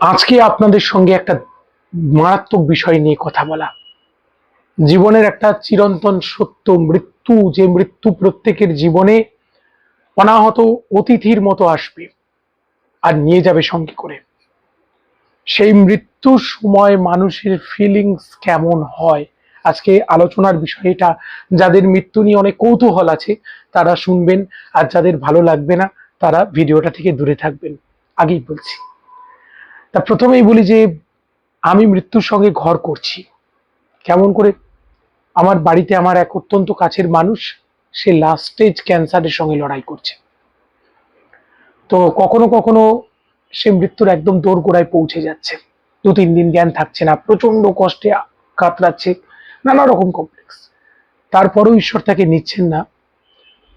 আজকে আপনাদের সঙ্গে একটা মারাত্মক বিষয় নিয়ে কথা বলা। জীবনের একটা চিরন্তন সত্য মৃত্যু, যে মৃত্যু প্রত্যেকের জীবনে অনাহত অতিথির মতো আসবে আর নিয়ে যাবে সঙ্গে করে। সেই মৃত্যুর সময় মানুষের ফিলিংস কেমন হয়? আজকে আলোচনার বিষয় এটা। যাদের মৃত্যু নিয়ে অনেক কৌতূহল আছে, তারা শুনবেন। আর যাদের ভালো লাগবে না, তারা ভিডিওটা থেকে দূরে থাকবেন। আগেই বলছি। তা প্রথমেই বলি যে আমি মৃত্যুর সঙ্গে ঘর করছি। কেমন করে? আমার বাড়িতে আমার এক অত্যন্ত কাছের মানুষ, সে লাস্ট স্টেজ ক্যান্সারের সঙ্গে লড়াই করছে। তো কখনো কখনো সে মৃত্যুর একদম দোরগোড়ায় পৌঁছে যাচ্ছে। দু তিন দিন জ্ঞান থাকছে না প্রচণ্ড কষ্টে কাতরাচ্ছে, নানা রকম কমপ্লেক্স তারপরেও ঈশ্বর তাকে নিচ্ছেন না।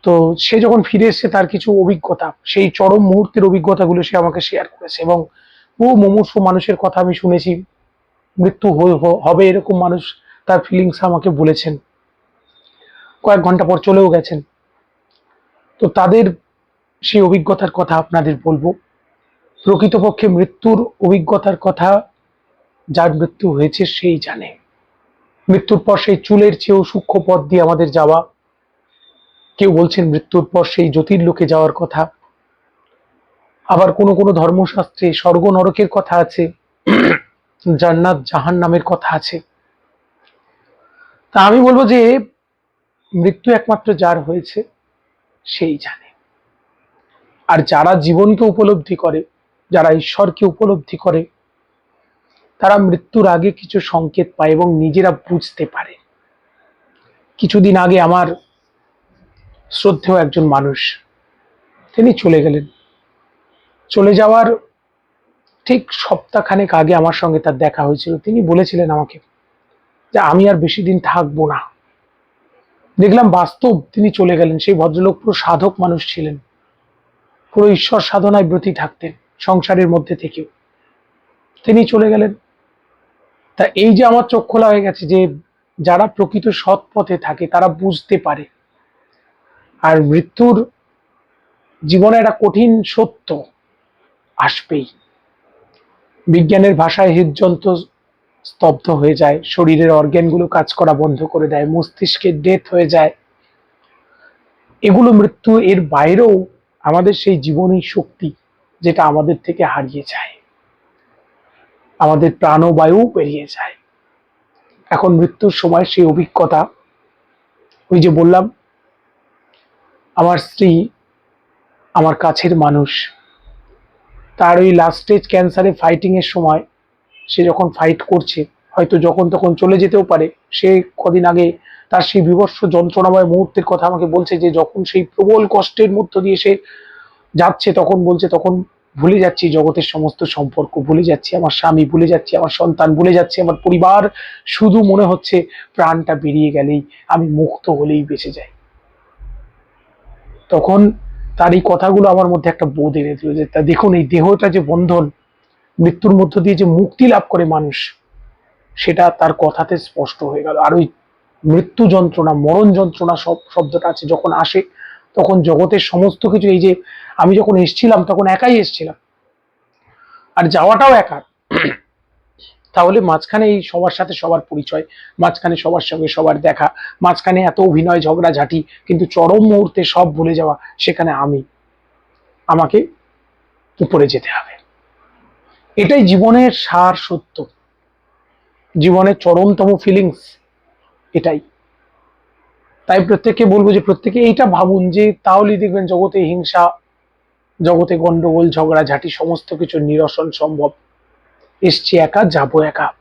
তো সে যখন ফিরে এসছে, তার কিছু অভিজ্ঞতা, সেই চরম মুহূর্তের অভিজ্ঞতাগুলো সে আমাকে শেয়ার করেছে এবং বহু মুমূর্ষ মানুষের কথা আমি শুনেছি। মৃত্যু হবে এরকম মানুষ তার ফিলিংস আমাকে বলেছেন। কয়েক ঘণ্টা পর চলেও গেছেন। তো তাদের সেই অভিজ্ঞতার কথা আপনাদের বলব। প্রকৃতপক্ষে মৃত্যুর অভিজ্ঞতার কথা যার মৃত্যু হয়েছে সেই জানে। মৃত্যুর পর সেই চুলের চেয়েও সূক্ষ্ম পথ দিয়ে আমাদের যাওয়া। কেউ বলছেন মৃত্যুর পর সেই জ্যোতির্লোকে যাওয়ার কথা। আবার কোনো কোনো ধর্মশাস্ত্রে স্বর্গ নরকের কথা আছে, জান্নাত জাহান নামের কথা আছে। তা আমি বলব যে, মৃত্যু একমাত্র যার হয়েছে, সেই জানে। আর যারা জীবনকে উপলব্ধি করে, যারা ঈশ্বরকে উপলব্ধি করে, তারা মৃত্যুর আগে কিছু সংকেত পায় এবং নিজেরা বুঝতে পারে। কিছুদিন আগে আমার শ্রদ্ধেয় একজন মানুষ, তিনি চলে গেলেন। চলে যাওয়ার ঠিক সপ্তাহখানেক আগে আমার সঙ্গে তার দেখা হয়েছিল। তিনি বলেছিলেন আমাকে যে আমি আর বেশি দিন থাকব না। দেখলাম বাস্তব তিনি চলে গেলেন। সেই ভদ্রলোক পুরো সাধক মানুষ ছিলেন। পুরো ঈশ্বর সাধনায় ব্রতী থাকতেন সংসারের মধ্যে থেকেও। তিনি চলে গেলেন। তা এই যে আমার চোখ খোলা হয়ে গেছে যে যারা প্রকৃত সৎ পথে থাকে, তারা বুঝতে পারে। আর মৃত্যুর জীবনে একটা কঠিন সত্য আসবেই। বিজ্ঞানের ভাষায় হৃদযন্ত্র স্তব্ধ হয়ে যায়, শরীরের অর্গ্যানগুলো কাজ করা বন্ধ করে দেয় মস্তিষ্কের ডেথ হয়ে যায়। এগুলো মৃত্যু, এর বাইরেও আমাদের সেই জীবনী শক্তি যেটা আমাদের থেকে হারিয়ে যায়। আমাদের প্রাণবায়ু বেরিয়ে যায়। এখন মৃত্যুর সময় সেই অভিজ্ঞতা। ওই যে বললাম, আমার স্ত্রী আমার কাছের মানুষ। তার ওই লাস্ট স্টেজ ক্যান্সারে ফাইটিং এর সময় সে যখন ফাইট করছে, হয়তো যখন তখন চলে যেতেও পারে, সে কদিন আগে তার সেই বিভৎস যন্ত্রণাময় মুহূর্তের কথা আমাকে বলছে যে যখন সেই প্রবল কষ্টের মধ্য দিয়ে সে যাচ্ছে, তখন বলছে, তখন ভুলে যাচ্ছি জগতের সমস্ত সম্পর্ক, ভুলে যাচ্ছি আমার স্বামী, ভুলে যাচ্ছি আমার সন্তান, ভুলে যাচ্ছি আমার পরিবার। শুধু মনে হচ্ছে প্রাণটা বেরিয়ে গেলেই আমি মুক্ত হলেই বেঁচে যাই। তখন তার এই কথাগুলো আমার মধ্যে একটা বোধ এনে দিল যে তা দেখুন, এই দেহটা যে বন্ধন, মৃত্যুর মধ্য দিয়ে যে মুক্তি লাভ করে মানুষ, সেটা তার কথাতে স্পষ্ট হয়ে গেল। আর ওই মৃত্যু যন্ত্রণা, মরণ যন্ত্রণা সব, শব্দটা আছে, যখন আসে, তখন জগতের সমস্ত কিছু, এই যে আমি যখন এসছিলাম, তখন একাই এসছিলাম। আর যাওয়াটাও একা। তাহলে মাঝখানে এই সবার সাথে সবার পরিচয়, মাঝখানে সবার সঙ্গে সবার দেখা, মাঝখানে এত অভিনয় ঝগড়াঝাটি, কিন্তু চরম মুহূর্তে সব ভুলে যাওয়া, সেখানে আমি। আমাকে উপরে যেতে হবে। এটাই জীবনের সার সত্য। জীবনের চরমতম ফিলিংস এটাই। তাই প্রত্যেককে বলব যে প্রত্যেকে এইটা ভাবুন যে তাহলেই দেখবেন জগতে হিংসা, জগতে গন্ডগোল, ঝগড়াঝাটি, সমস্ত কিছু নিরসন সম্ভব। এসছি একা, যাব একা।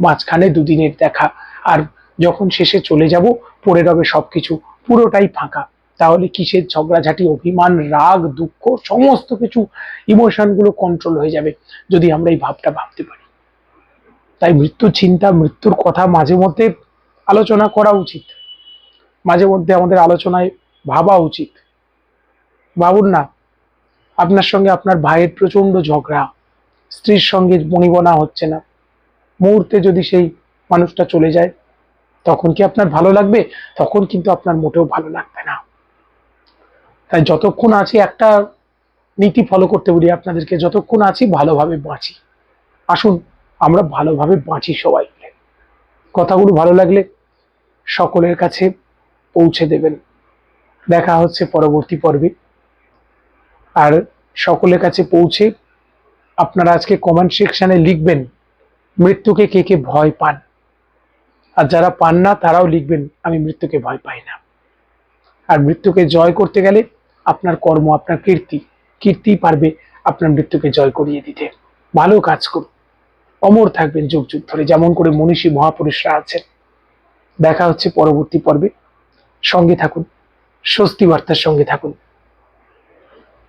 মাঝখানে দুদিনের দেখা। আর যখন শেষে চলে যাব, পড়ে রবে সবকিছু। পুরোটাই ফাঁকা। তাহলে কিসের ঝগড়াঝাটি, অভিমান, রাগ, দুঃখ, সমস্ত কিছু ইমোশনগুলো কন্ট্রোল হয়ে যাবে, যদি আমরা এই ভাবটা ভাবতে পারি। তাই মৃত্যুর চিন্তা, মৃত্যুর কথা মাঝে মধ্যে আলোচনা করা উচিত। মাঝে মধ্যে আমাদের আলোচনায় ভাবা উচিত। ভাবুন না, আপনার সঙ্গে আপনার ভাইয়ের প্রচণ্ড ঝগড়া। স্ত্রীর সঙ্গে বনিবনা হচ্ছে না। মুহূর্তে যদি সেই মানুষটা চলে যায়, তখন কি আপনার ভালো লাগবে? তখন কিন্তু আপনার মোটেও ভালো লাগবে না। তাই যতক্ষণ আছি একটা নীতি ফলো করতে বলি, আপনাদেরকে যতক্ষণ আছি ভালোভাবে বাঁচি। আসুন, আমরা ভালোভাবে বাঁচি সবাই মিলে। কথাগুলো ভালো লাগলে সকলের কাছে পৌঁছে দেবেন। দেখা হচ্ছে পরবর্তী পর্বে। আর সকলের কাছে পৌঁছে আপনারা আজকে কমেন্ট সেকশনে লিখবেন, মৃত্যুকে কে কে ভয় পান? আর যারা পান না, তারাও লিখবেন, আমি মৃত্যুকে ভয় পাই না। আর মৃত্যুকে জয় করতে গেলে আপনার কর্ম, আপনার কীর্তি কীর্তি পারবে আপনার মৃত্যুকে জয় করিয়ে দিতে। ভালো কাজ করুন। অমর থাকবেন যুগ যুগ ধরে, যেমন করে মনীষী মহাপুরুষরা আছেন। দেখা হচ্ছে পরবর্তী পর্বে। সঙ্গে থাকুন, স্বস্তি বার্তার সঙ্গে থাকুন।